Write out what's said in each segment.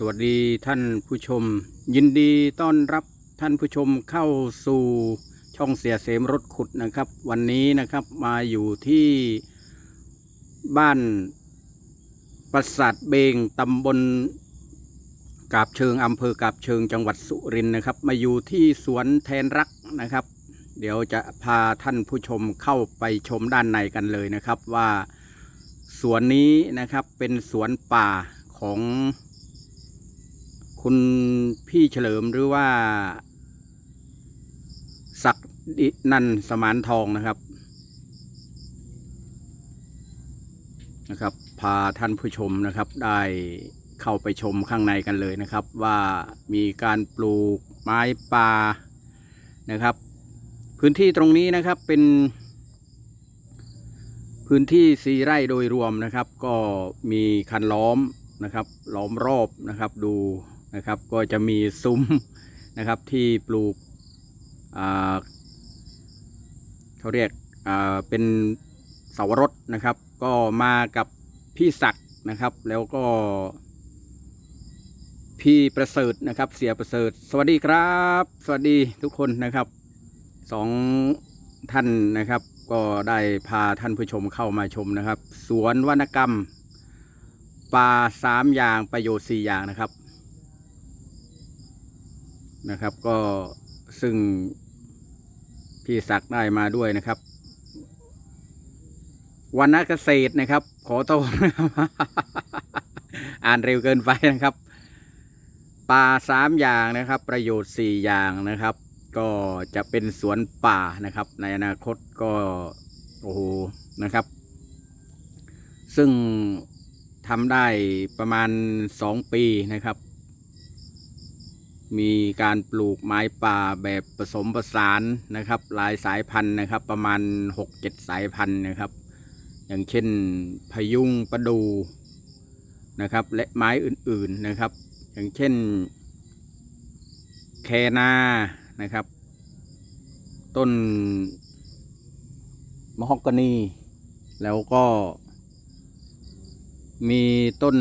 สวัสดีท่านผู้ชม ยินดีต้อนรับท่านผู้ชมเข้าสู่ช่องเสียเสมรถขุดนะครับ วันนี้นะครับมาอยู่ที่บ้านปราสาทเบงตำบลกาบเชิงอำเภอกาบเชิงจังหวัดสุรินทร์นะครับ มาอยู่ที่สวนแทนรักนะครับ เดี๋ยวจะพาท่านผู้ชมเข้าไปชมด้านในกันเลยนะครับว่าสวนนี้นะครับเป็นสวนป่าของ คุณพี่เฉลิมหรือว่า ศักดินันสมานทองนะครับนะครับ พาท่านผู้ชมนะครับได้เข้าไปชมข้างในกันเลยนะครับ ว่ามีการปลูกไม้ป่านะครับ พื้นที่ตรงนี้นะครับเป็น พื้นที่สีไร่โดยรวมนะครับ ก็มีคันล้อมนะครับ ล้อมรอบนะครับดู นะครับ ก็จะมีซุ้มนะครับที่ปลูกเขาเรียกเป็นเสาวรสนะครับ ก็มากับพี่ศักดิ์นะครับ แล้วก็ พี่ประเสริฐนะครับ เสียประเสริฐ สวัสดีครับ สวัสดีทุกคนนะครับสองท่านนะครับ ก็ได้พาท่านผู้ชมเข้ามาชมนะครับ สวนวรรณกรรมป่าสามอย่างประโยชน์สี่อย่างนะครับ นะครับ ก็ซึ่งพี่ศักได้มาด้วยนะครับวรรณเกษตรนะครับ ขอโทษนะครับอ่านเร็วเกินไปนะครับป่าสามอย่างนะครับ ประโยชน์สี่อย่างนะครับ ก็จะเป็นสวนป่านะครับ ในอนาคตก็โอ้โหนะครับ ซึ่งทำได้ประมาณสองปีนะครับ มีการปลูกไม้ป่าแบบผสมผสานนะครับ หลายสายพันธุ์นะครับ ประมาณหกเจ็ดสายพันธุ์นะครับ อย่างเช่นพยุงประดูนะครับ และไม้อื่นๆนะครับ อย่างเช่น แคนานะครับ ต้นมะฮอกกานี แล้วก็ มีต้น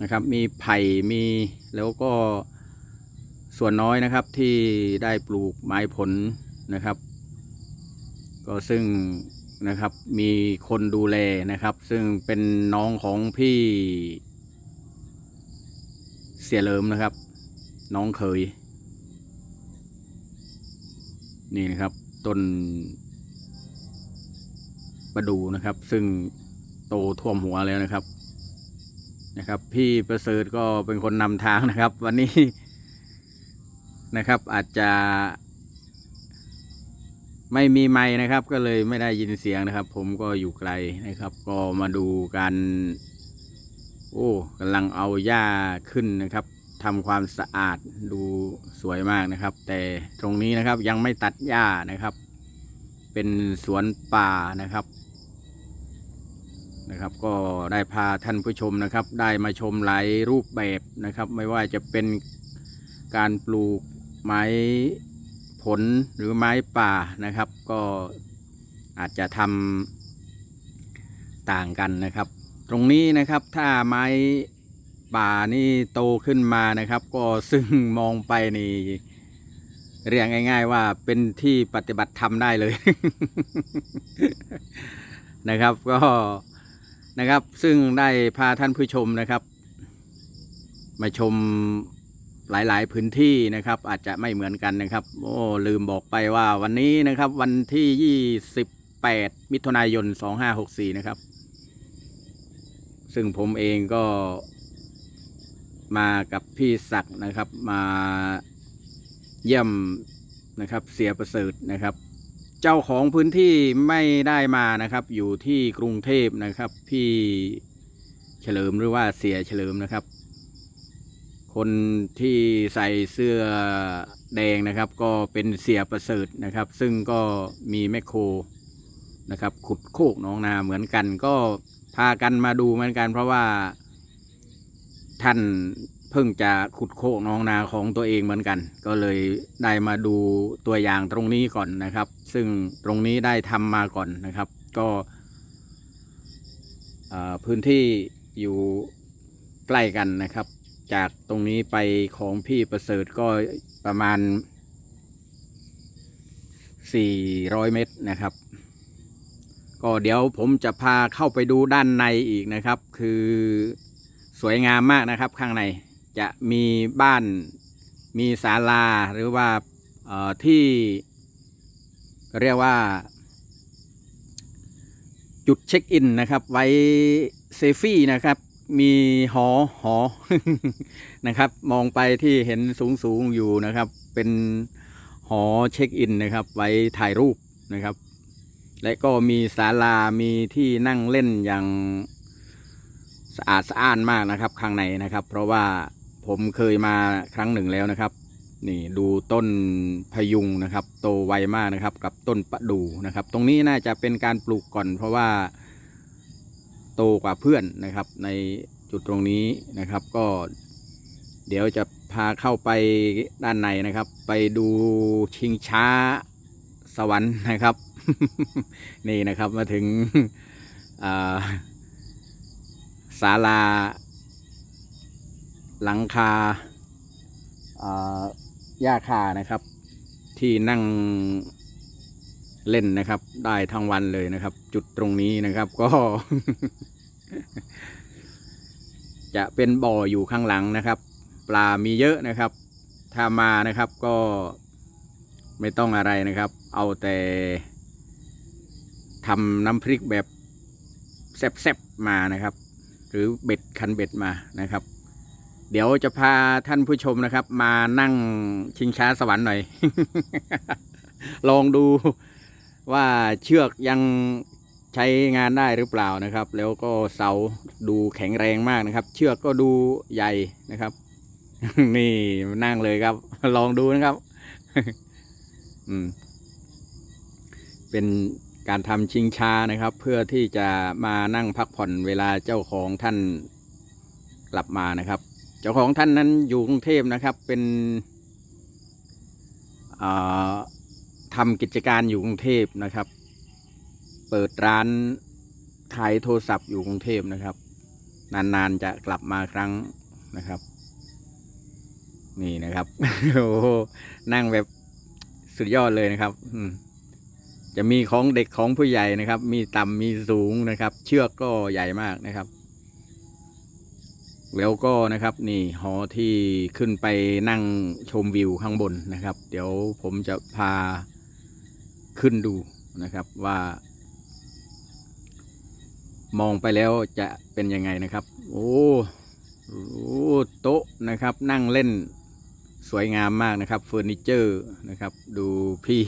นะครับ มีไผ่มี แล้วก็ส่วนน้อยนะครับที่ได้ปลูกไม้ผลนะครับ ก็ซึ่งนะครับมีคนดูแลนะครับ ซึ่งเป็นน้องของพี่ เสียเลิมนะครับ น้องเคย นี่นะครับต้นประดูนะครับ ซึ่งโตท่วมหัวแล้วนะครับ นะครับ พี่ประเสริฐก็เป็นคนนำทางนะครับ วันนี้นะครับอาจจะ ไม่มีไม้นะครับ ก็เลยไม่ได้ยินเสียงนะครับ ผมก็อยู่ไกลนะครับ ก็มาดูกันโอ้กำลังเอาหญ้าขึ้นนะครับทำความสะอาดดูสวยมากนะครับ แต่ตรงนี้นะครับยังไม่ตัดหญ้านะครับ เป็นสวนป่านะครับ นะครับ ก็ได้พาท่านผู้ชมนะครับ ได้มาชมหลายรูปแบบนะครับ ไม่ว่าจะเป็นการปลูกไม้ผลหรือไม้ป่านะครับ ก็อาจจะทำต่างกันนะครับ ตรงนี้นะครับถ้าไม้ป่านี่โตขึ้นมานะครับ ก็ซึ่งมองไปนี่เรียกง่าย ๆ ว่าเป็นที่ปฏิบัติธรรมได้เลย นะครับก็ นะครับ ซึ่งได้พาท่านผู้ชมนะครับ มาชมหลาย ๆ พื้นที่นะครับ อาจจะไม่เหมือนกันนะครับ โอ้ลืมบอกไปว่าวันนี้นะครับ วันที่ 28 มิถุนายน 2564 นะครับ ซึ่งผมเองก็มากับพี่ศักด์นะครับมาเยี่ยมนะครับเสียประเสริฐนะครับ เจ้าของพื้นที่ไม่ได้มานะครับ อยู่ที่กรุงเทพนะครับ พี่เฉลิมหรือว่าเสียเฉลิมนะครับ คนที่ใส่เสื้อแดงนะครับ ก็เป็นเสียประเสริฐนะครับ ซึ่งก็มีแมคโครนะครับ ขุดโคกหน้องนาเหมือนกัน ก็พากันมาดูเหมือนกัน เพราะว่าท่าน เพิ่งจะขุดโคกน้องนาของตัวเองเหมือนกัน ก็เลยได้มาดูตัวอย่างตรงนี้ก่อนนะครับ ซึ่งตรงนี้ได้ทำมาก่อนนะครับ ก็พื้นที่อยู่ใกล้กันนะครับ จากตรงนี้ไปของพี่ประเสริฐก็ประมาณ 400 เมตรนะครับ ก็เดี๋ยวผมจะพาเข้าไปดูด้านในอีกนะครับ คือสวยงามมากนะครับข้างใน จะมีบ้านมีศาลาหรือว่าที่เรียกว่า จุดเช็คอินนะครับ ไว้เซฟี่นะครับ มีหอหอนะครับ มองไปที่เห็นสูงสูงอยู่นะครับ เป็นหอเช็คอินนะครับ ไว้ถ่ายรูปนะครับ และก็มีศาลามีที่นั่งเล่นอย่างสะอาดสะอ้านมากนะครับ ข้างในนะครับ เพราะว่า ผมเคยมาครั้งหนึ่งแล้วนะครับ นี่ดูต้นพยุงนะครับ โตไวมากนะครับ กับต้นประดูนะครับ ตรงนี้น่าจะเป็นการปลูกก่อน เพราะว่า โตกว่าเพื่อนนะครับ ในจุดตรงนี้นะครับ ก็ เดี๋ยวจะพาเข้าไปด้านในนะครับ ไปดูชิงช้าสวรรค์นะครับ นี่นะครับมาถึงศาลา หลังคาหญ้าคานะครับ ที่นั่งเล่นนะครับ ได้ทั้งวันเลยนะครับ จุดตรงนี้นะครับก็ จะเป็นบ่ออยู่ข้างหลังนะครับ ปลามีเยอะนะครับ ถ้ามานะครับก็ไม่ต้องอะไรนะครับ เอาแต่ทำน้ำพริกแบบแซ่บๆมานะครับ หรือเบ็ดคันเบ็ดมานะครับ เดี๋ยวจะพาท่านผู้ชมนะครับ มานั่งชิงช้าสวรรค์หน่อย ลองดูว่าเชือกยังใช้งานได้หรือเปล่านะครับ แล้วก็เสาดูแข็งแรงมากนะครับ เชือกก็ดูใหญ่นะครับ นี่นั่งเลยครับ ลองดูนะครับ อืม เป็นการทำชิงช้านะครับ เพื่อที่จะมานั่งพักผ่อนเวลาเจ้าของท่านกลับมานะครับ เจ้าของท่านนั้นอยู่กรุงเทพนะครับ เป็นอ่าทำกิจการอยู่กรุงเทพนะครับ เปิดร้านขายโทรศัพท์อยู่กรุงเทพนะครับ นานๆจะกลับมาครั้งนะครับ นี่นะครับโอ้นั่งแบบสุดยอดเลยนะครับจะมีของเด็กของผู้ใหญ่นะครับ มีต่ำมีสูงนะครับ เชือกก็ใหญ่มากนะครับ แล้วก็นะครับนี่หอที่ขึ้นไปนั่งชมวิวข้างบนนะครับ เดี๋ยวผมจะพาขึ้นดูนะครับว่า มองไปแล้วจะเป็นยังไงนะครับโอ้โอ้โต๊ะนะครับ นั่งเล่นสวยงามมากนะครับเฟอร์นิเจอร์นะครับ ดูพี่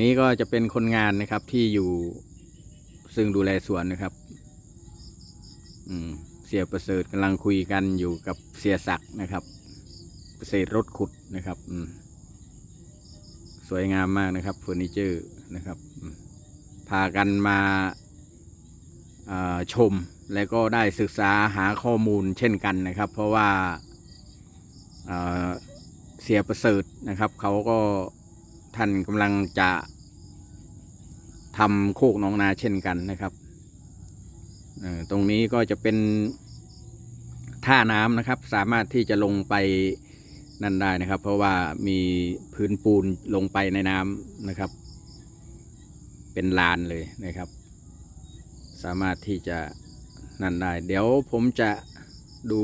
นี้ก็จะเป็นคนงานนะครับที่อยู่ซึ่งดูแลสวนนะครับ เสียประเสริฐกำลังคุยกันอยู่กับเสียศักดิ์นะครับ ประเกษตรรถขุดนะครับอืสวยงามมากนะครับเฟอร์นิเจอร์นะครับพากันมาาชมและก็ได้ศึกษาหาข้อมูลเช่นกันนะครับ เพราะว่าอ่าเสียประเสริฐนะครับเขาก็ท่านกำลังจะทำโคกหนองนาเช่นกันนะครับ ตรงนี้ก็จะเป็นท่าน้ำนะครับ สามารถที่จะลงไปนั่นได้นะครับ เพราะว่ามีพื้นปูนลงไปในน้ำนะครับ เป็นลานเลยนะครับ สามารถที่จะนั่นได้ เดี๋ยวผมจะดู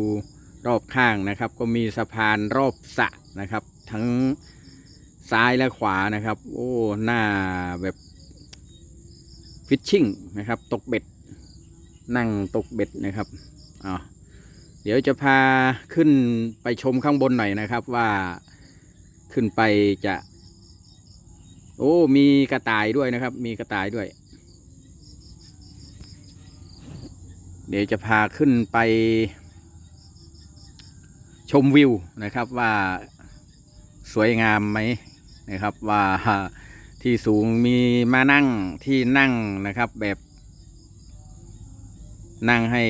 รอบข้างนะครับ ก็มีสะพานรอบสะนะครับ ทั้งซ้ายและขวานะครับ โอ้หน้าแบบฟิชชิ่งนะครับ ตกเบ็ด นั่งตกเบ็ดนะครับอ่าเดี๋ยวจะพาขึ้นไปชมข้างบนหน่อยนะครับว่าขึ้นไปจะ โอ้ มีกระต่ายด้วยนะครับ มีกระต่ายด้วย เดี๋ยวจะพาขึ้นไป ชมวิวนะครับว่าสวยงามไหมนะครับว่าที่สูงมีมานั่งที่นั่งนะครับแบบ นั่งให้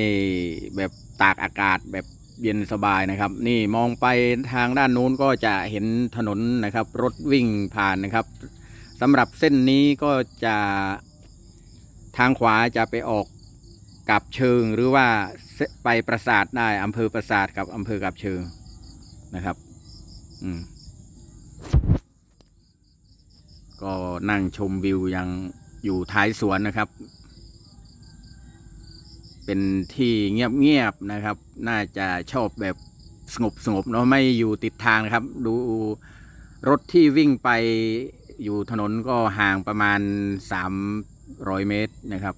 แบบตากอากาศแบบเย็นสบายนะครับ นี่มองไปทางด้านนู้นก็จะเห็นถนนนะครับ รถวิ่งผ่านนะครับสำหรับเส้นนี้ก็จะทางขวาจะไปออกกับเชิงหรือว่าไปปราสาทได้อำเภอปราสาทกับอำเภอกับเชิงนะครับ อืม ก็นั่งชมวิวยังอยู่ท้ายสวนนะครับ เป็นที่เงียบๆนะครับ น่าจะชอบแบบสงบสงบๆเนาะไม่อยู่ติดทางนะครับ ดูรถที่วิ่งไปอยู่ถนนก็ห่างประมาณ 300 เมตรนะครับ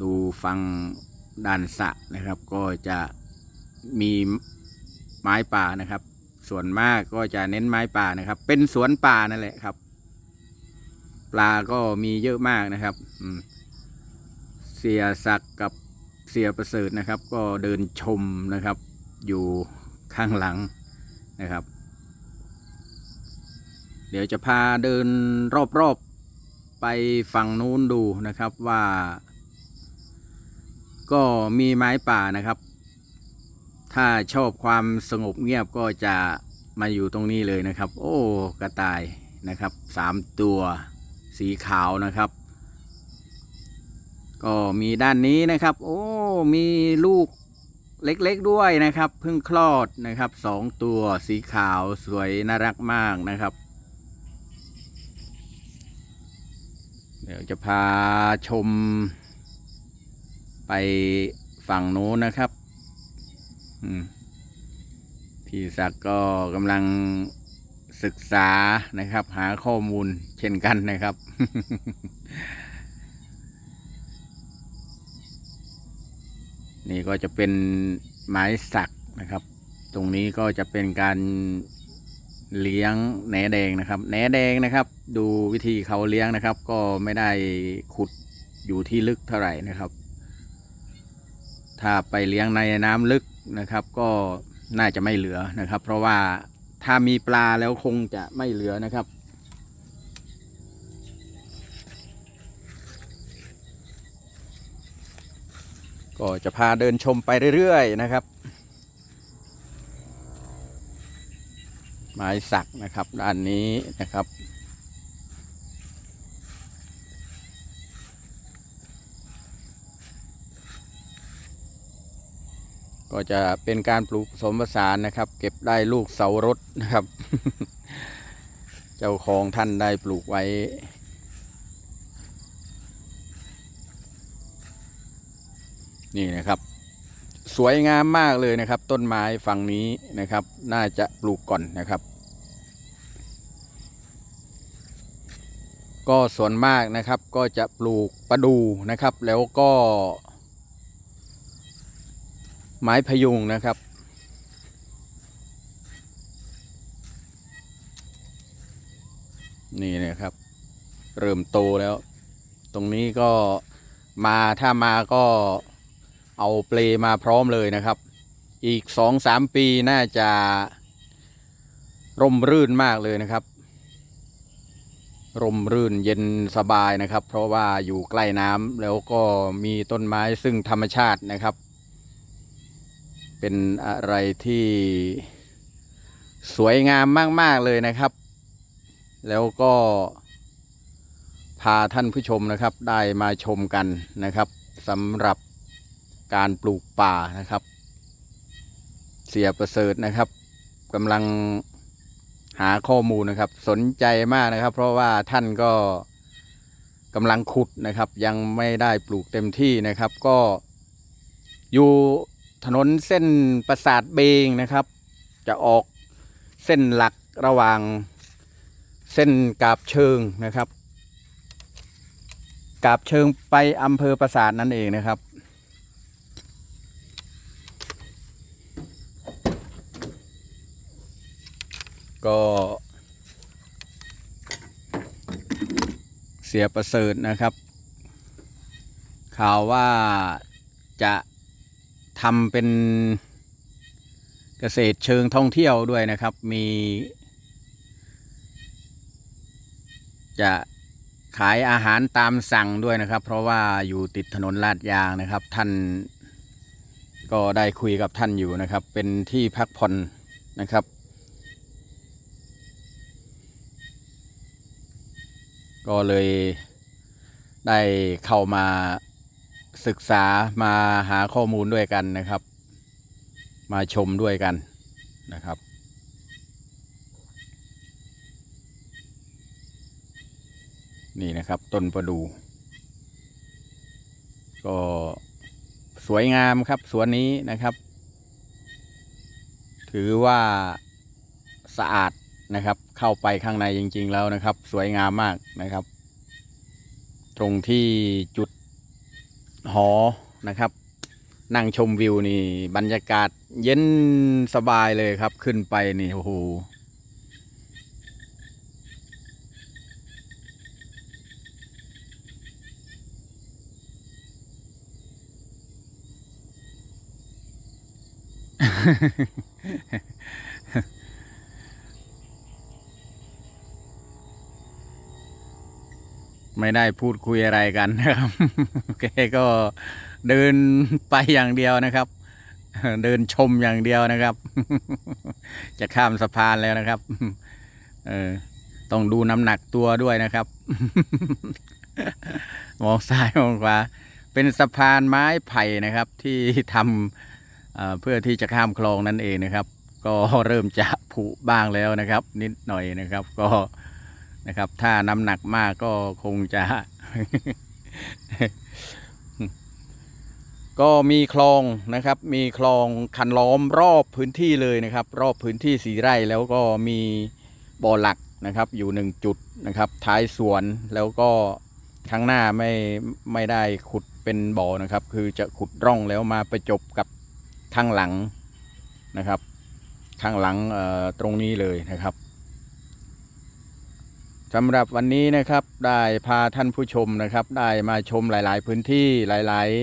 ดูฟังด้านสะนะครับ ก็จะมีไม้ป่านะครับ ส่วนมากก็จะเน้นไม้ป่านะครับ เป็นสวนป่านั่นแหละครับ ปลาก็มีเยอะมากนะครับ อืม เสียศักดิ์กับเสียประเสริฐนะครับ ก็เดินชมนะครับ อยู่ข้างหลังนะครับ เดี๋ยวจะพาเดินรอบๆไปฝั่งนู้นดูนะครับว่า ก็มีไม้ป่านะครับ ถ้าชอบความสงบเงียบก็จะมาอยู่ตรงนี้เลยนะครับ โอ้กระต่ายนะครับสามตัวสีขาวนะครับ ก็มีด้านนี้นะครับ โอ้ มีลูกเล็กๆด้วยนะครับเพิ่งคลอดนะครับสองตัวสีขาวสวยน่ารักมากนะครับ เดี๋ยวจะพาชม ไปฝั่งโน้นนะครับพี่ศักก็กำลังศึกษานะครับ หาข้อมูลเช่นกันนะครับ นี่ก็จะเป็นไม้สักนะครับ ตรงนี้ก็จะเป็นการเลี้ยงแหนแดงนะครับแหนแดงนะครับ ดูวิธีเขาเลี้ยงนะครับ ก็ไม่ได้ขุดอยู่ที่ลึกเท่าไหร่นะครับ ถ้าไปเลี้ยงในน้ำลึกนะครับ ก็น่าจะไม่เหลือนะครับ เพราะว่าถ้ามีปลาแล้วคงจะไม่เหลือนะครับ ก็จะพาเดินชมไปเรื่อยๆนะครับ ไม้สักนะครับด้านนี้นะครับ ก็จะเป็นการปลูกผสมผสานนะครับ เก็บได้ลูกเสารถนะครับ เจ้าของท่านได้ปลูกไว้ นี่นะครับ สวยงามมากเลยนะครับ ต้นไม้ฝั่งนี้นะครับ น่าจะปลูกก่อนนะครับ ก็ส่วนมากนะครับก็จะปลูกประดูนะครับ แล้วก็ ไม้พยุงนะครับนี่นะครับ เริ่มโตแล้ว ตรงนี้ก็มาถ้ามาก็ เอาเปลมาพร้อมเลยนะครับ อีกสองสามปีน่าจะร่มรื่นมากเลยนะครับ ร่มรื่นเย็นสบายนะครับ เพราะว่าอยู่ใกล้น้ำแล้วก็มีต้นไม้ซึ่งธรรมชาตินะครับ เป็นอะไรที่สวยงามมาก ๆ เลยนะครับ แล้วก็พาท่านผู้ชมนะครับได้มาชมกันนะครับสำหรับ การปลูกป่านะครับ เสียประเสริฐนะครับกำลังหาข้อมูลนะครับ สนใจมากนะครับ เพราะว่าท่านก็กำลังขุดนะครับ ยังไม่ได้ปลูกเต็มที่นะครับ ก็อยู่ถนนเส้นปราสาทเบงนะครับ จะออกเส้นหลักระหว่างเส้นกาบเชิงนะครับ กาบเชิงไปอำเภอปราสาทนั่นเองนะครับ ก็เสียประเสริฐนะครับ ข่าวว่าจะทำเป็นเกษตรเชิงท่องเที่ยวด้วยนะครับ มี จะขายอาหารตามสั่งด้วยนะครับ เพราะว่าอยู่ติดถนนลาดยางนะครับ ท่านก็ได้คุยกับท่านอยู่นะครับ เป็นที่พักผ่อนนะครับ ก็เลยได้เข้ามาศึกษามาหาข้อมูลด้วยกันนะครับ มาชมด้วยกันนะครับ นี่นะครับต้นประดู ก็สวยงามครับสวนนี้นะครับ ถือว่าสะอาด นะครับ เข้าไปข้างในจริง ๆ แล้วนะครับ สวยงามมากนะครับ ตรงที่จุดหอนะครับ นั่งชมวิวนี่ บรรยากาศเย็นสบายเลยครับ ขึ้นไปนี่โอ้โห ไม่ได้พูดคุยอะไรกันนะครับแกก็เดินไปอย่างเดียวนะครับ เดินชมอย่างเดียวนะครับ จะข้ามสะพานแล้วนะครับ เออต้องดูน้ำหนักตัวด้วยนะครับ มองซ้ายมองขวาเป็นสะพานไม้ไผ่นะครับ ที่ทำเอ่อเพื่อที่จะข้ามคลองนั่นเองนะครับ ก็เริ่มจะผุบ้างแล้วนะครับ นิดหน่อยนะครับ ก็ นะครับ ถ้าน้ำหนักมากก็คงจะ ก็มีคลองนะครับ มีคลองคันล้อมรอบพื้นที่เลยนะครับ รอบพื้นที่สีไร่แล้วก็มีบ่อหลักนะครับ อยู่หนึ่งจุดนะครับ ท้ายสวนแล้วก็ข้างหน้าไม่ไม่ได้ขุดเป็นบ่อนะครับ คือจะขุดร่องแล้วมาประจบกับข้างหลังนะครับ ข้างหลังตรงนี้เลยนะครับ สำหรับวันนี้นะครับได้พาท่านผู้ชมนะครับ ได้มาชมหลาย ๆ พื้นที่หลายๆ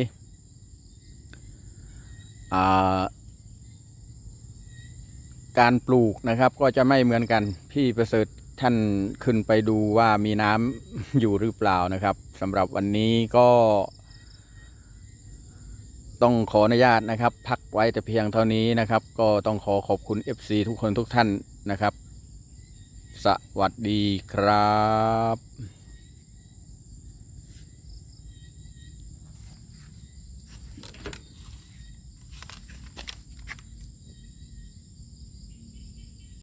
การปลูกนะครับ ก็จะไม่เหมือนกันพี่ประเสริฐท่านขึ้นไปดูว่ามีน้ำอยู่หรือเปล่านะครับสำหรับวันนี้ก็ ต้องขออนุญาตนะครับ พักไว้แต่เพียงเท่านี้นะครับ ก็ต้องขอขอบคุณ FC ทุกคนทุกท่านนะครับ สวัสดีครับ